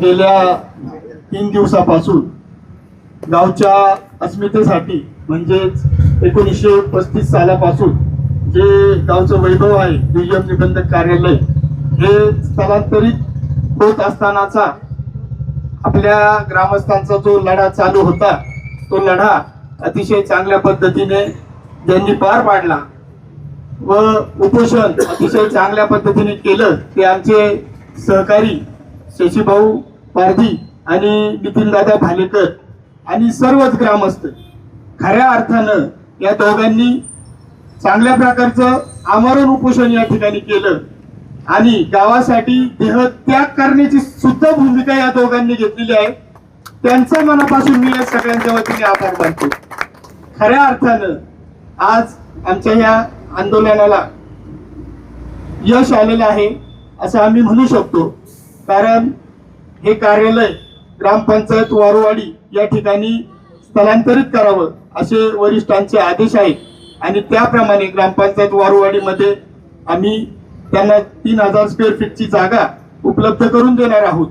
गेल्या तीन दिवसापासून गावच्या अस्मितेसाठी म्हणजेच एकोणीसशे पस्तीस सालापासून जे गावचं वैभव आहे दुय्यम निबंधक कार्यालय हे स्थलांतरित होत असतानाचा आपल्या ग्रामस्थांचा जो लढा चालू होता तो लढा अतिशय चांगल्या पद्धतीने ज्यांनी पार पाडला व उपोषण अतिशय चांगल्या पद्धतीने केलं ते आमचे सहकारी शशीभाऊ पारधी आणि नितीनदादा भालेकर आणि सर्वच ग्रामस्थ खऱ्या अर्थानं या दोघांनी चांगल्या प्रकारचं आमरण उपोषण या ठिकाणी केलं. आणि गावासाठी देहत्याग करण्याची सुद्धा भूमिका या दोघांनी घेतलेली आहे. त्यांचा मनापासून मी या सगळ्यांच्या वतीने आभार मानतो. खऱ्या अर्थानं आज आमच्या या आंदोलनाला यश आलेलं आहे असं आम्ही म्हणू शकतो. कारण हे कार्यालय ग्रामपंचायत वारुवाडी या ठिकाणी स्थलांतरित करावं असे वरिष्ठांचे आदेश आहेत. आणि त्याप्रमाणे ग्रामपंचायत वारुवाडीमध्ये आम्ही त्यांना तीन हजार स्क्वेअर फीटची जागा उपलब्ध करून देणार आहोत.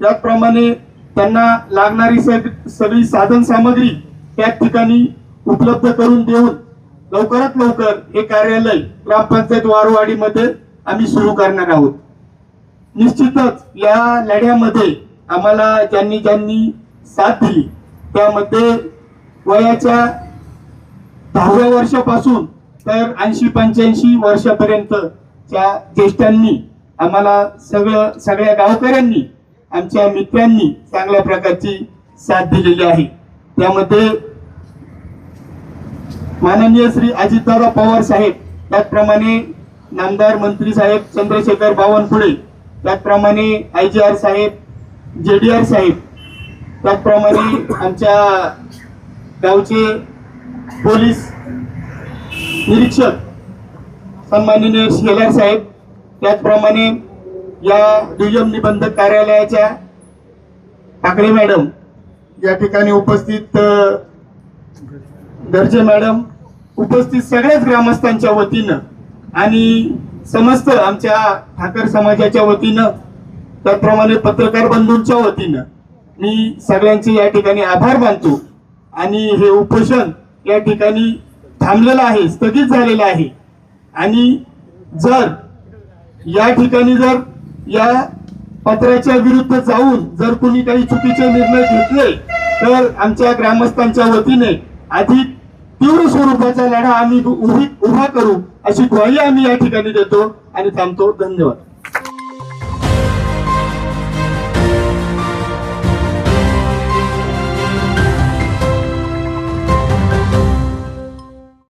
त्याचप्रमाणे त्यांना लागणारी सग- सगळी साधन सामग्री त्याच ठिकाणी उपलब्ध करून देऊन लवकरात लवकर हे कार्यालय ग्रामपंचायत वारुवाडीमध्ये आम्ही सुरू करणार आहोत. निश्चितच या लढ्यामध्ये आम्हाला ज्यांनी ज्यांनी साथ दिली त्यामध्ये वयाच्या दहाव्या वर्षापासून तर ऐंशी पंच्याऐंशी वर्षापर्यंतच्या ज्येष्ठांनी आम्हाला सगळं सगळ्या गावकऱ्यांनी आमच्या मित्रांनी चांगल्या प्रकारची साथ दिलेली आहे. त्यामध्ये माननीय श्री अजितदादा पवार साहेब त्याचप्रमाणे नामदार मंत्री साहेब चंद्रशेखर बावनकुळे त्याचप्रमाणे आय जी आर साहेब जे डी आर साहेब त्याचप्रमाणे आमच्या गावचे पोलीस निरीक्षक सन्माननीय शेलार साहेब त्याचप्रमाणे या दुय्यम निबंधक कार्यालयाच्या ठाकरे मॅडम या ठिकाणी उपस्थित दर्जे गर्जे मॅडम उपस्थित सगळ्याच ग्रामस्थांच्या वतीनं आणि समस्त आमच्या ठाकर समाजाच्या वतीनं त्याचप्रमाणे पत्रकार बंधूंच्या वतीनं मी सगळ्यांचे या ठिकाणी आभार मानतो. आणि हे उपोषण या ठिकाणी थांबलेलं आहे स्थगित झालेलं आहे. आणि जर या ठिकाणी जर या पत्राच्या विरुद्ध जाऊन जर कोणी काही चुकीचे निर्णय घेतले तर आमच्या ग्रामस्थांच्या वतीने अधिक तीव्र स्वरूपाचा लढा आम्ही उभी उभा करू अशी ग्वाही आम्ही या ठिकाणी देतो आणि थांबतो. धन्यवाद.